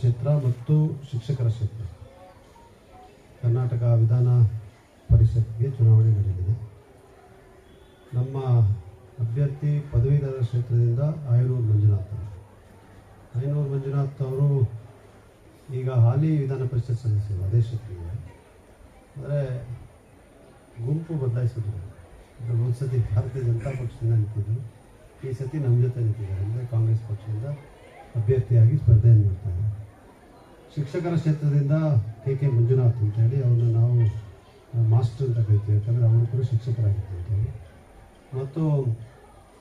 ಕ್ಷೇತ್ರ ಮತ್ತು ಶಿಕ್ಷಕರ ಕ್ಷೇತ್ರ. ಕರ್ನಾಟಕ ವಿಧಾನ ಪರಿಷತ್ಗೆ ಚುನಾವಣೆ ನಡೆಯಲಿದೆ. ನಮ್ಮ ಅಭ್ಯರ್ಥಿ ಪದವೀಧರ ಕ್ಷೇತ್ರದಿಂದ ಆಯನೂರು ಮಂಜುನಾಥ್ ಅವರು. ಆಯನೂರು ಮಂಜುನಾಥ್ ಅವರು ಈಗ ಹಾಲಿ ವಿಧಾನ ಪರಿಷತ್ ಸದಸ್ಯರು, ಅದೇ ಕ್ಷೇತ್ರದಿಂದ ಆದರೆ ಗುಂಪು ಬದಲಾಯಿಸಿದ್ರು. ಒಂದು ಸತಿ ಭಾರತೀಯ ಜನತಾ ಪಕ್ಷದಿಂದ ನಿಂತಿದ್ದರು ಈ ಸತಿ ನಮ್ಮ ಜೊತೆ ನಿಂತಿದ್ದಾರೆ. ಅಂದರೆ ಕಾಂಗ್ರೆಸ್ ಪಕ್ಷದಿಂದ ಅಭ್ಯರ್ಥಿಯಾಗಿ ಸ್ಪರ್ಧೆಯನ್ನು ಮಾಡ್ತಾ ಶಿಕ್ಷಕರ ಕ್ಷೇತ್ರದಿಂದ ಕೆ ಕೆ ಮಂಜುನಾಥ್ ಅಂತೇಳಿ ಅವ್ರನ್ನ ನಾವು ಮಾಸ್ಟರ್ ಅಂತ ಕರಿತೀವಿ. ಯಾಕಂದರೆ ಅವರು ಕೂಡ ಶಿಕ್ಷಕರಾಗಿದ್ದಂಥವ್ರು ಮತ್ತು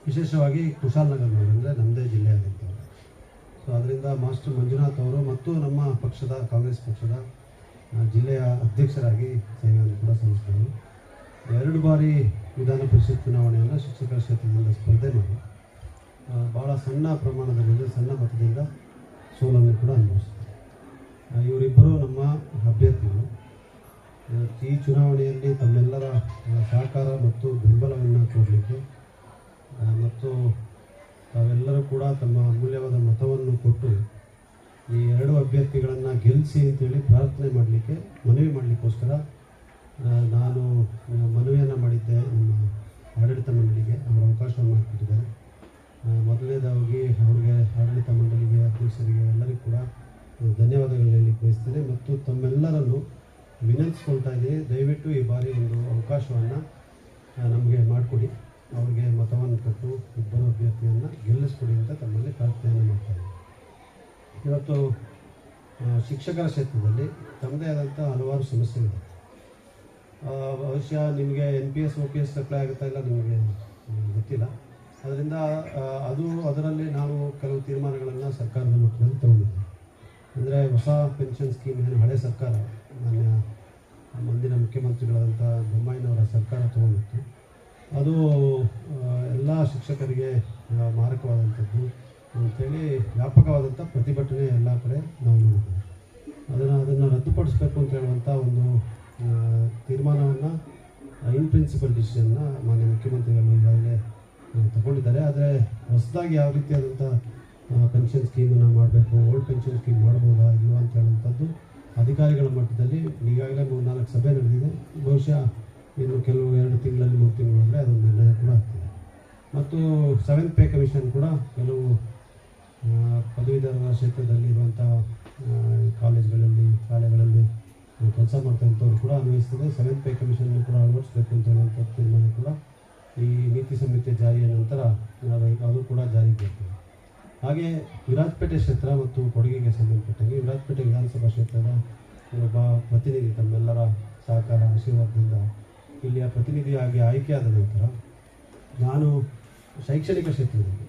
ವಿಶೇಷವಾಗಿ ಕುಶಾಲನಗರನವರು ಅಂದರೆ ನಮ್ಮದೇ ಜಿಲ್ಲೆಯಾದಂಥವ್ರು. ಸೊ ಅದರಿಂದ ಮಾಸ್ಟರ್ ಮಂಜುನಾಥ್ ಅವರು ಮತ್ತು ನಮ್ಮ ಪಕ್ಷದ ಕಾಂಗ್ರೆಸ್ ಪಕ್ಷದ ಜಿಲ್ಲೆಯ ಅಧ್ಯಕ್ಷರಾಗಿ ಸೇವೆಯನ್ನು ಕೂಡ ಸಲ್ಲಿಸಿದರು ಎರಡು ಬಾರಿ ವಿಧಾನ ಪರಿಷತ್ ಚುನಾವಣೆಯನ್ನು ಶಿಕ್ಷಕರ ಕ್ಷೇತ್ರದಿಂದ ಸ್ಪರ್ಧೆ ಮಾಡಿ ಭಾಳ ಸಣ್ಣ ಪ್ರಮಾಣದಲ್ಲಿ ಸಣ್ಣ ಮತದಿಂದ ಸೋಲನ್ನು ಕೂಡ ಅನುಭವಿಸಿದ್ದಾರೆ. ಆ, ಇವರಿಬ್ಬರು ನಮ್ಮ ಅಭ್ಯರ್ಥಿಗಳು. ಈ ಚುನಾವಣೆಯಲ್ಲಿ ತಮ್ಮೆಲ್ಲರ ಸಹಕಾರ ಮತ್ತು ಬೆಂಬಲವನ್ನು ಕೊಡಲಿಕ್ಕೆ ಮತ್ತು ತಾವೆಲ್ಲರೂ ಕೂಡ ತಮ್ಮ ಅಮೂಲ್ಯವಾದ ಮತವನ್ನು ಕೊಟ್ಟು ಈ ಎರಡು ಅಭ್ಯರ್ಥಿಗಳನ್ನು ಗೆಲ್ಲಿಸಿ ಅಂತೇಳಿ ಪ್ರಾರ್ಥನೆ ಮಾಡಲಿಕ್ಕೆ ಮನವಿ ಮಾಡಲಿಕ್ಕೋಸ್ಕರ ನಾನು ಮನವಿಯನ್ನು ಮಾಡಿದ್ದೆ ನಮ್ಮ ಆಡಳಿತ ಮಂಡಳಿಗೆ. ಅವರ ಅವಕಾಶವನ್ನು ಮಾಡಿಕೊಟ್ಟಿದ್ದಾರೆ ಆ, ಮೊದಲನೇದಾಗಿ ಅವರಿಗೆ ಆಡಳಿತ ಮಂಡಳಿಗೆ ಅಧ್ಯಕ್ಷರಿಗೆ ಧನ್ಯವಾದಗಳು ಹೇಳಿ ಬಯಸ್ತೇನೆ. ಮತ್ತು ತಮ್ಮೆಲ್ಲರನ್ನು ವಿನಂತಿಸ್ಕೊಳ್ತಾ ಇದ್ದೀನಿ. ದಯವಿಟ್ಟು ಈ ಬಾರಿ ಒಂದು ಅವಕಾಶವನ್ನು ನಮಗೆ ಮಾಡಿಕೊಡಿ. ಅವರಿಗೆ ಮತವನ್ನು ಕೊಟ್ಟು, ಇಬ್ಬರು ಅಭ್ಯರ್ಥಿಯನ್ನು ಗೆಲ್ಲಿಸ್ಕೊಡಿ ಅಂತ ತಮ್ಮಲ್ಲಿ ಪ್ರಾರ್ಥನೆಯನ್ನು ಮಾಡ್ತಾರೆ ಇವತ್ತು ಶಿಕ್ಷಕರ ಕ್ಷೇತ್ರದಲ್ಲಿ ತಮ್ಮದೇ ಆದಂಥ ಹಲವಾರು ಸಮಸ್ಯೆಗಳಿದೆ. ಬಹುಶಃ ನಿಮಗೆ N P S O P S apply ಆಗುತ್ತಾ ಇಲ್ಲ ನಿಮಗೆ ಗೊತ್ತಿಲ್ಲ. ಅದರಿಂದ ಅದು ಅದರಲ್ಲಿ ನಾವು ಕೆಲವು ತೀರ್ಮಾನಗಳನ್ನು ಸರ್ಕಾರದ ಮಟ್ಟದಲ್ಲಿ ತಗೊಂಡಿದ್ದೀವಿ. ಅಂದರೆ ಹೊಸ ಪೆನ್ಷನ್ ಸ್ಕೀಮ್ ಏನು ಹಳೆ ಸರ್ಕಾರ, ಮಾನ್ಯ ಮುಂದಿನ ಮುಖ್ಯಮಂತ್ರಿಗಳಾದಂಥ ಬೊಮ್ಮಾಯಿನವರ ಸರ್ಕಾರ ತಗೊಂಡಿತ್ತು. ಅದು ಎಲ್ಲ ಶಿಕ್ಷಕರಿಗೆ ಮಾರಕವಾದಂಥದ್ದು ಅಂತೇಳಿ ವ್ಯಾಪಕವಾದಂಥ ಪ್ರತಿಭಟನೆ ಎಲ್ಲ ಕಡೆ ನಾವು ನೋಡಿದ್ದೇವೆ. ಅದನ್ನು ಅದನ್ನು ರದ್ದುಪಡಿಸಬೇಕು ಅಂತ ಹೇಳುವಂಥ ಒಂದು ತೀರ್ಮಾನವನ್ನು ಇನ್ ಪ್ರಿನ್ಸಿಪಲ್ ಡಿಸಿಷನ್ನ ಮಾನ್ಯ ಮುಖ್ಯಮಂತ್ರಿಗಳು ಈಗಾಗಲೇ ತಗೊಂಡಿದ್ದಾರೆ. ಆದರೆ ಹೊಸದಾಗಿ ಯಾವ ರೀತಿಯಾದಂಥ ಪೆನ್ಷನ್ ಸ್ಕೀಮನ್ನು ಮಾಡಬೇಕು ಓಲ್ಡ್ ಪೆನ್ಷನ್ ಸ್ಕೀಮ್ ಮಾಡ್ಬೋದಾ ಇಲ್ವಾ ಅಂತ ಹೇಳುವಂಥದ್ದು ಅಧಿಕಾರಿಗಳ ಮಟ್ಟದಲ್ಲಿ ಈಗಾಗಲೇ ಮೂರು ನಾಲ್ಕು ಸಭೆ ನಡೆದಿದೆ. ಬಹುಶಃ ಇನ್ನು ಕೆಲವು ಎರಡು ತಿಂಗಳಲ್ಲಿ, ಮೂರು ತಿಂಗಳಲ್ಲೇ ಅದೊಂದು ನಿರ್ಣಯ ಕೂಡ ಆಗ್ತದೆ. ಮತ್ತು ಸೆವೆಂತ್ ಪೇ ಕಮಿಷನ್ ಕೂಡ ಕೆಲವು ಪದವೀಧರರ ಕ್ಷೇತ್ರದಲ್ಲಿ ಇರುವಂಥ ಕಾಲೇಜ್ಗಳಲ್ಲಿ, ಶಾಲೆಗಳಲ್ಲಿ ಕೆಲಸ ಮಾಡ್ತಕ್ಕಂಥವ್ರು ಕೂಡ ಅನ್ವಯಿಸ್ತದೆ. ಸೆವೆಂತ್ ಪೇ ಕಮಿಷನ್ ಕೂಡ ಅಳವಡಿಸಬೇಕು ಅಂತ ಹೇಳುವಂಥ ತೀರ್ಮಾನ ಕೂಡ ಈ ನೀತಿ ಸಂಹಿತೆ ಜಾರಿಯ ನಂತರ ಅದು ಕೂಡ ಜಾರಿಗೆ ಬರ್ತದೆ. ಹಾಗೆ ವಿರಾಜಪೇಟೆ ಕ್ಷೇತ್ರ ಮತ್ತು ಕೊಡಗಿಗೆ ಸಂಬಂಧಪಟ್ಟಂಗೆ ವಿರಾಜಪೇಟೆ ವಿಧಾನಸಭಾ ಕ್ಷೇತ್ರದ ಒಬ್ಬ ಪ್ರತಿನಿಧಿ, ತಮ್ಮೆಲ್ಲರ ಸಹಕಾರ ಆಶೀರ್ವಾದದಿಂದ ಇಲ್ಲಿಯ ಪ್ರತಿನಿಧಿಯಾಗಿ ಆಯ್ಕೆಯಾದ ನಂತರ ನಾನು ಶೈಕ್ಷಣಿಕ ಕ್ಷೇತ್ರದಲ್ಲಿ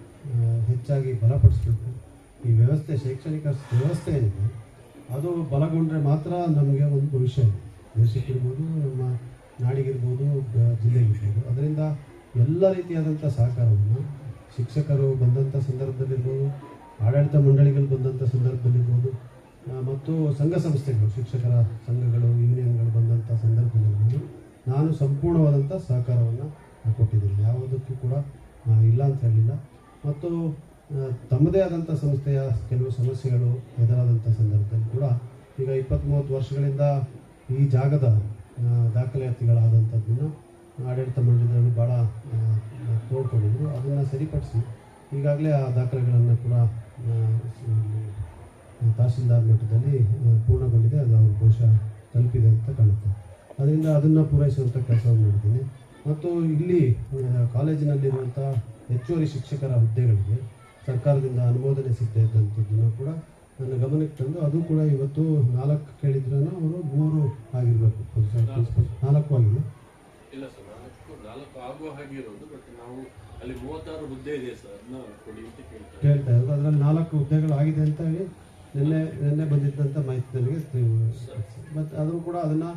ಹೆಚ್ಚಾಗಿ ಬಲಪಡಿಸಬೇಕು. ಈ ವ್ಯವಸ್ಥೆ, ಶೈಕ್ಷಣಿಕ ವ್ಯವಸ್ಥೆ ಏನಿದೆ, ಅದು ಬಲಗೊಂಡ್ರೆ ಮಾತ್ರ ನಮಗೆ ಒಂದು ಭವಿಷ್ಯ ಇದೆ ದೇಶಕ್ಕಿರ್ಬೋದು ನಮ್ಮ ನಾಡಿಗಿರ್ಬೋದು ಜಿಲ್ಲೆಗಿರ್ಬೋದು. ಅದರಿಂದ ಎಲ್ಲ ರೀತಿಯಾದಂಥ ಸಹಕಾರವನ್ನು ಶಿಕ್ಷಕರು ಬಂದಂಥ ಸಂದರ್ಭದಲ್ಲಿರ್ಬೋದು, ಆಡಳಿತ ಮಂಡಳಿಗಳು ಬಂದಂಥ ಸಂದರ್ಭದಲ್ಲಿರ್ಬೋದು ಮತ್ತು ಸಂಘ ಸಂಸ್ಥೆಗಳು, ಶಿಕ್ಷಕರ ಸಂಘಗಳು, ಯೂನಿಯನ್ಗಳು ಬಂದಂಥ ಸಂದರ್ಭದಲ್ಲಿರ್ಬೋದು. ನಾನು ಸಂಪೂರ್ಣವಾದಂಥ ಸಹಕಾರವನ್ನು ಕೊಟ್ಟಿದ್ದೀನಿ. ಯಾವುದಕ್ಕೂ ಕೂಡ ಇಲ್ಲ ಅಂತ ಹೇಳಿಲ್ಲ. ಮತ್ತು ತಮ್ಮದೇ ಆದಂಥ ಸಂಸ್ಥೆಯ ಕೆಲವು ಸಮಸ್ಯೆಗಳು ಎದುರಾದಂಥ ಸಂದರ್ಭದಲ್ಲಿ ಕೂಡ ಈಗ ಇಪ್ಪತ್ತ್ಮೂವತ್ತು ವರ್ಷಗಳಿಂದ ಈ ಜಾಗದ ದಾಖಲಾತಿಗಳಾದಂಥದ್ದನ್ನು ಆಡಳಿತ ಮಂಡಳಿಗಳು ಭಾಳ ತೋಡ್ಕೊಂಡಿದ್ರು ಅದನ್ನು ಸರಿಪಡಿಸಿ ಈಗಾಗಲೇ ಆ ದಾಖಲೆಗಳನ್ನು ಕೂಡ ತಹಸೀಲ್ದಾರ್ ಮಟ್ಟದಲ್ಲಿ ಪೂರ್ಣಗೊಂಡಿದೆ, ಅದು ಅವ್ರ ಬಹುಶಃ ತಲುಪಿದೆ ಅಂತ ಕಾಣುತ್ತೆ. ಅದರಿಂದ ಅದನ್ನು ಪೂರೈಸುವಂಥ ಕೆಲಸವನ್ನು ಮಾಡಿದ್ದೀನಿ. ಮತ್ತು ಇಲ್ಲಿ ಕಾಲೇಜಿನಲ್ಲಿರುವಂಥ ಹೆಚ್ಚುವರಿ ಶಿಕ್ಷಕರ ಹುದ್ದೆಗಳಿಗೆ ಸರ್ಕಾರದಿಂದ ಅನುಮೋದನೆ ಸಿಗ್ತಾ ಇದ್ದಂಥದ್ದನ್ನು ಕೂಡ ನನ್ನ ಗಮನಕ್ಕೆ ತಂದು, ಅದು ಕೂಡ ಇವತ್ತು ನಾಲ್ಕು ಕೇಳಿದ್ರೂ ಅವರು ಮೂರು ಆಗಿರಬೇಕು ನಾಲ್ಕು ಆಗಿದೆ ಇಲ್ಲ ಸರ್ ನಾಲ್ಕು ನಾಲ್ಕು ಆಗುವ ಹಾಗೆ ಇರೋದು ಬಟ್ ನಾವು ಅಲ್ಲಿ ಮೂವತ್ತಾರು ಹುದ್ದೆ ಇದೆ ಸರ್, ಅದನ್ನ ಕೊಡಿ ಅಂತ ಕೇಳ್ತಾ ಇರೋದು. ಅದರಲ್ಲಿ ನಾಲ್ಕು ಹುದ್ದೆಗಳು ಆಗಿದೆ ಅಂತ ಹೇಳಿ ನಿನ್ನೆ ನಿನ್ನೆ ಬಂದಿದ್ದಂಥ ಮಾಹಿತಿ ನನಗೆ ಮತ್ತು ಆದರೂ ಕೂಡ ಅದನ್ನು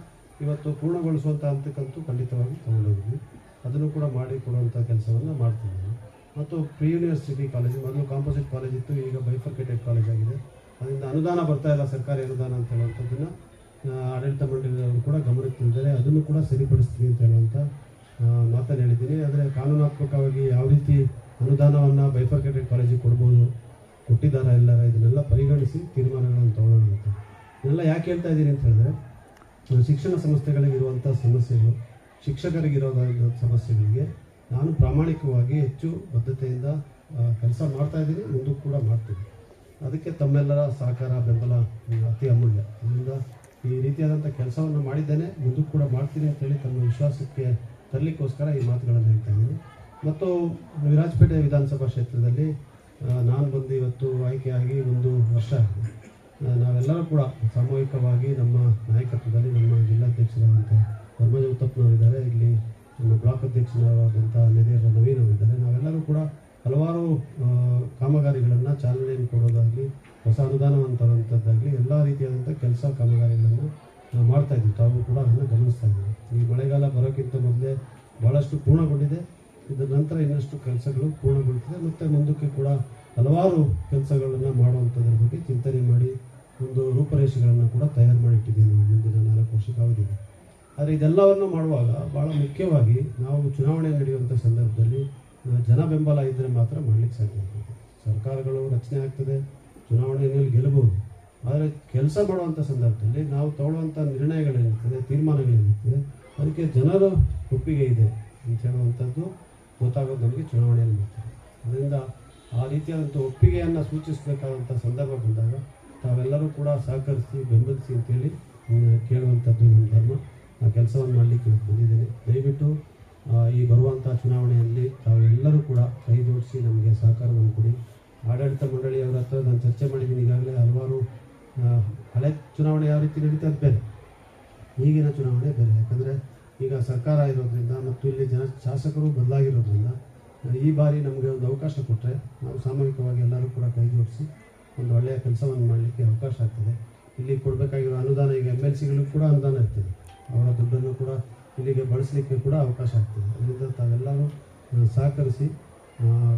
ಇವತ್ತು ಪೂರ್ಣಗೊಳಿಸುವಂಥ ಹಂತಕ್ಕಂತೂ ಖಂಡಿತವಾಗಿ ತಗೊಂಡೋಗಿದ್ವಿ ಅದನ್ನು ಕೂಡ ಮಾಡಿ ಕೊಡುವಂತ ಕೆಲಸವನ್ನು ಮಾಡ್ತಿದ್ದೀವಿ. ಮತ್ತು ಪ್ರಿ ಯೂನಿವರ್ಸಿಟಿ ಕಾಲೇಜು ಮೊದಲು ಕಾಂಪೋಸಿಟ್ ಕಾಲೇಜ್ ಇತ್ತು, ಈಗ ಬೈಫರ್ಕೇಟೆಡ್ ಕಾಲೇಜ್ ಆಗಿದೆ. ಅದರಿಂದ ಅನುದಾನ ಬರ್ತಾ ಇಲ್ಲ, ಸರ್ಕಾರಿ ಅನುದಾನ ಅಂತ ಹೇಳುವಂಥದ್ದನ್ನು ಆಡಳಿತ ಮಂಡಳಿಯವರು ಕೂಡ ಗಮನಕ್ಕೆ ಅದನ್ನು ಕೂಡ ಸರಿಪಡಿಸ್ತೀವಿ ಅಂತ ಹೇಳುವಂಥ ಮಾತನ್ನು ಹೇಳಿದ್ದೀನಿ. ಆದರೆ ಕಾನೂನಾತ್ಮಕವಾಗಿ ಯಾವ ರೀತಿ ಅನುದಾನವನ್ನು ಬೈಫರ್ಕೇಟೆಡ್ ಕಾಲೇಜಿಗೆ ಕೊಡ್ಬೋದು, ಕೊಟ್ಟಿದ್ದಾರೆ ಎಲ್ಲರ ಇದನ್ನೆಲ್ಲ ಪರಿಗಣಿಸಿ ತೀರ್ಮಾನಗಳನ್ನು ತಗೊಳ್ಳೋಣ ಅಂತ. ಇದೆಲ್ಲ ಯಾಕೆ ಹೇಳ್ತಾ ಇದ್ದೀನಿ ಅಂತ ಹೇಳಿದ್ರೆ ಶಿಕ್ಷಣ ಸಂಸ್ಥೆಗಳಿಗಿರುವಂಥ ಸಮಸ್ಯೆಗಳು ಶಿಕ್ಷಕರಿಗಿರೋದಾದ ಸಮಸ್ಯೆಗಳಿಗೆ ನಾನು ಪ್ರಾಮಾಣಿಕವಾಗಿ ಹೆಚ್ಚು ಬದ್ಧತೆಯಿಂದ ಕೆಲಸ ಮಾಡ್ತಾ ಇದ್ದೀನಿ, ಮುಂದೂ ಕೂಡ ಮಾಡ್ತೀನಿ. ಅದಕ್ಕೆ ತಮ್ಮೆಲ್ಲರ ಸಹಕಾರ, ಬೆಂಬಲ ಅತಿ ಅಮೂಲ್ಯ. ಅದರಿಂದ ಈ ರೀತಿಯಾದಂಥ ಕೆಲಸವನ್ನು ಮಾಡಿದ್ದೇನೆ, ಮುಂದೂ ಕೂಡ ಮಾಡ್ತೀನಿ ಅಂತೇಳಿ ತಮ್ಮ ವಿಶ್ವಾಸಕ್ಕೆ ತರಲಿಕ್ಕೋಸ್ಕರ ಈ ಮಾತುಗಳನ್ನು ಹೇಳ್ತಾ ಇದ್ದೀನಿ. ಮತ್ತು ವಿರಾಜಪೇಟೆ ವಿಧಾನಸಭಾ ಕ್ಷೇತ್ರದಲ್ಲಿ ನಾನು ಬಂದು ಇವತ್ತು ಆಯ್ಕೆಯಾಗಿ ಒಂದು ವರ್ಷ ನಾವೆಲ್ಲರೂ ಕೂಡ ಸಾಮೂಹಿಕವಾಗಿ ನಮ್ಮ ನಾಯಕತ್ವದಲ್ಲಿ ನಮ್ಮ ಜಿಲ್ಲಾಧ್ಯಕ್ಷರಾದಂಥ ಧರ್ಮಜ ಉತ್ತಪ್ಪನವರಿದ್ದಾರೆ ಇಲ್ಲಿ ನಮ್ಮ ಬ್ಲಾಕ್ ಅಧ್ಯಕ್ಷರಾದಂಥ ನೆನೆಯರ ನವೀನ್ ಅವರಿದ್ದಾರೆ. ನಾವೆಲ್ಲರೂ ಕೂಡ ಹಲವಾರು ಕಾಮಗಾರಿಗಳನ್ನು ಚಾಲನೆಯನ್ನು ಕೊಡೋದಾಗಲಿ, ಹೊಸ ಅನುದಾನವನ್ನು ತರುವಂಥದ್ದಾಗಲಿ, ಎಲ್ಲ ರೀತಿಯಾದಂಥ ಕೆಲಸ ಕಾಮಗಾರಿಗಳನ್ನು ನಾವು ಮಾಡ್ತಾ ಇದ್ದೀವಿ. ತಾವು ಕೂಡ ಅದನ್ನು ಗಮನಿಸ್ತಾ ಇದ್ದೀವಿ ಈ ಮಳೆಗಾಲ ಬರೋಕ್ಕಿಂತ ಮೊದಲೇ ಭಾಳಷ್ಟು ಪೂರ್ಣಗೊಂಡಿದೆ. ಇದರ ನಂತರ ಇನ್ನಷ್ಟು ಕೆಲಸಗಳು ಪೂರ್ಣಗೊಳ್ತದೆ ಮತ್ತು ಮುಂದಕ್ಕೆ ಕೂಡ ಹಲವಾರು ಕೆಲಸಗಳನ್ನು ಮಾಡುವಂಥದ್ರ ಬಗ್ಗೆ ಚಿಂತನೆ ಮಾಡಿ ಒಂದು ರೂಪರೇಷೆಗಳನ್ನು ಕೂಡ ತಯಾರು ಮಾಡಿಟ್ಟಿದ್ದೀವಿ ನಾವು ಮುಂದಿನ ನಾಲ್ಕು ವರ್ಷಕ್ಕೆ ಅವಧಿಗೆ. ಆದರೆ ಇದೆಲ್ಲವನ್ನು ಮಾಡುವಾಗ ಭಾಳ ಮುಖ್ಯವಾಗಿ ನಾವು ಚುನಾವಣೆ ನಡೆಯುವಂಥ ಸಂದರ್ಭದಲ್ಲಿ ಜನ ಬೆಂಬಲ ಇದ್ದರೆ ಮಾತ್ರ ಮಾಡಲಿಕ್ಕೆ ಸಾಧ್ಯ ಸರ್ಕಾರಗಳು ರಚನೆ ಆಗ್ತದೆ, ಚುನಾವಣೆಯಲ್ಲಿ ಗೆಲ್ಲಬಹುದು. ಆದರೆ ಕೆಲಸ ಮಾಡುವಂಥ ಸಂದರ್ಭದಲ್ಲಿ ನಾವು ತಗೊಳ್ಳುವಂಥ ನಿರ್ಣಯಗಳೇನಿರ್ತದೆ ತೀರ್ಮಾನಗಳೇನಿರ್ತದೆ ಅದಕ್ಕೆ ಜನರ ಒಪ್ಪಿಗೆ ಇದೆ ಅಂತ ಹೇಳುವಂಥದ್ದು ಗೊತ್ತಾಗೋದು ನಮಗೆ ಚುನಾವಣೆಯಲ್ಲಿ ಮಾಡ್ತಾರೆ ಅದರಿಂದ ಆ ರೀತಿಯಾದಂಥ ಒಪ್ಪಿಗೆಯನ್ನು ಸೂಚಿಸಬೇಕಾದಂಥ ಸಂದರ್ಭ ಬಂದಾಗ ತಾವೆಲ್ಲರೂ ಕೂಡ ಸಹಕರಿಸಿ, ಬೆಂಬಲಿಸಿ ಅಂತೇಳಿ ಕೇಳುವಂಥದ್ದು ನನ್ನ ಧರ್ಮ. ಆ ಕೆಲಸವನ್ನು ಮಾಡಲಿಕ್ಕೆ ಬಂದಿದ್ದೇನೆ ದಯವಿಟ್ಟು ಈ ಬರುವಂಥ ಚುನಾವಣೆಯಲ್ಲಿ ತಾವೆಲ್ಲರೂ ಕೂಡ ಕೈ ಜೋಡಿಸಿ ನಮಗೆ ಸಹಕಾರವನ್ನು ಕೊಡಿ. ಆಡಳಿತ ಮಂಡಳಿಯವರ ಹತ್ರ ನಾನು ಚರ್ಚೆ ಮಾಡಿದ್ದೀನಿ ಈಗಾಗಲೇ ಹಲವಾರು ಹಳೆ ಚುನಾವಣೆ ಯಾವ ರೀತಿ ನಡೀತಾ ಬೇರೆ? ಈಗಿನ ಚುನಾವಣೆ ಬೇರೆ. ಯಾಕಂದರೆ ಈಗ ಸರ್ಕಾರ ಇರೋದ್ರಿಂದ ಮತ್ತು ಇಲ್ಲಿ ಜನ ಶಾಸಕರು ಬದಲಾಗಿರೋದ್ರಿಂದ ಈ ಬಾರಿ ನಮಗೆ ಒಂದು ಅವಕಾಶ ಕೊಟ್ಟರೆ ನಾವು ಸಾಮೂಹಿಕವಾಗಿ ಎಲ್ಲರೂ ಕೂಡ ಕೈ ಒಂದು ಒಳ್ಳೆಯ ಕೆಲಸವನ್ನು ಮಾಡಲಿಕ್ಕೆ ಅವಕಾಶ ಆಗ್ತದೆ. ಇಲ್ಲಿ ಕೊಡಬೇಕಾಗಿರೋ ಅನುದಾನ, ಈಗ ಎಂ ಎಲ್ ಸಿಗಳಿಗೂ ಕೂಡ ಅನುದಾನ ಇರ್ತದೆ. ಅವರ ದುಡ್ಡನ್ನು ಕೂಡ ಇಲ್ಲಿಗೆ ಬಳಸಲಿಕ್ಕೆ ಕೂಡ ಅವಕಾಶ ಆಗ್ತದೆ. ಅದರಿಂದ ತಾವೆಲ್ಲರೂ ಸಹಕರಿಸಿ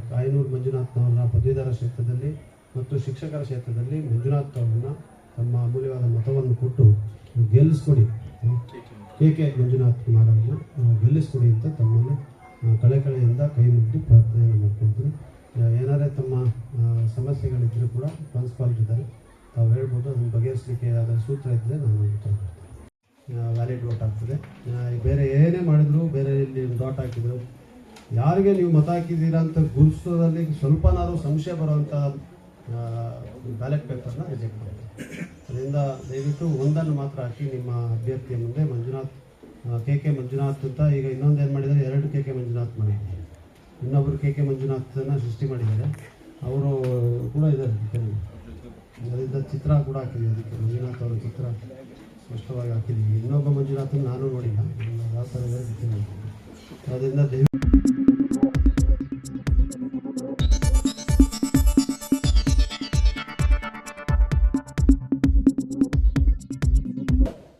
ಕಾಯನೂರು ಮಂಜುನಾಥ್ನವ್ರನ್ನ ಪದವೀಧರ ಕ್ಷೇತ್ರದಲ್ಲಿ ಮತ್ತು ಶಿಕ್ಷಕರ ಕ್ಷೇತ್ರದಲ್ಲಿ ಮಂಜುನಾಥ್ ಅವ್ರನ್ನ ತಮ್ಮ ಅಮೂಲ್ಯವಾದ ಮತವನ್ನು ಕೊಟ್ಟು ಗೆಲ್ಲಿಸ್ಕೊಡಿ. ಕೆ ಕೆ ಮಂಜುನಾಥ್ ಕುಮಾರ್ ಅವರನ್ನು ಗೆಲ್ಲಿಸ್ಕೊಡಿ ಅಂತ ತಮ್ಮನ್ನು ಕಳೆ ಕಳೆಕಳೆಯಿಂದ ಕೈ ಮುಗಿದು ಪ್ರಾರ್ಥನೆಯನ್ನು ಮಾಡ್ಕೊಳ್ತೀನಿ. ಏನಾದರೆ ತಮ್ಮ ಸಮಸ್ಯೆಗಳಿದ್ದರೂ ಕೂಡ ಪ್ರಿನ್ಸಿಪಾಲ್ ಇದ್ದಾರೆ ತಾವು ಹೇಳ್ಬೋದು, ಅದನ್ನು ಬಗೆಹರಿಸಲಿಕ್ಕೆ ಯಾವ್ದಾದ್ರು ಸೂತ್ರ ಇದ್ದರೆ ನಾನು ಉತ್ತರ ಕೊಡ್ತೀನಿ. ವ್ಯಾಲಿಡ್ ವೋಟ್ ಆಗ್ತದೆ. ಬೇರೆ ಏನೇ ಮಾಡಿದ್ರು, ಬೇರೆ ಇಲ್ಲಿ ಡಾಟ್ ಹಾಕಿದ್ರು. ಯಾರಿಗೆ ನೀವು ಮತ ಹಾಕಿದ್ದೀರಾ ಅಂತ ಗುರುತಿಸೋದ್ರಲ್ಲಿ ಸ್ವಲ್ಪನಾದರೂ ಸಂಶಯ ಬರುವಂಥ ಬ್ಯಾಲೆಟ್ ಪೇಪರ್ನ ರಿಜೆಕ್ಟ್ ಮಾಡಿದೆ ಅದರಿಂದ ದಯವಿಟ್ಟು ಒಂದನ್ನು ಮಾತ್ರ ಹಾಕಿ ನಿಮ್ಮ ಅಭ್ಯರ್ಥಿಯ ಮುಂದೆ ಮಂಜುನಾಥ್ ಕೆ ಕೆ ಮಂಜುನಾಥ್ ಅಂತ ಈಗ ಇನ್ನೊಂದು ಏನು ಮಾಡಿದ್ದಾರೆ? ಎರಡು ಕೆ ಕೆ ಮಂಜುನಾಥ್ ಮಾಡಿದ್ದಾರೆ ಇನ್ನೊಬ್ಬರು ಕೆ ಕೆ ಮಂಜುನಾಥನ ಸೃಷ್ಟಿ ಮಾಡಿದ್ದಾರೆ. ಅವರು ಕೂಡ ಇದ್ದಾರೆ. ಅದರಿಂದ ಚಿತ್ರ ಕೂಡ ಹಾಕಿದ್ದೀವಿ ಅದಕ್ಕೆ. ಮಂಜುನಾಥ್ ಅವರ ಚಿತ್ರ ಸ್ಪಷ್ಟವಾಗಿ ಹಾಕಿದ್ದೀವಿ. ಇನ್ನೊಬ್ಬ ಮಂಜುನಾಥನ ನಾನು ನೋಡಿಲ್ಲ. ಯಾವ ಥರ ಇದೆ ಅದರಿಂದ ದಯವಿಟ್ಟು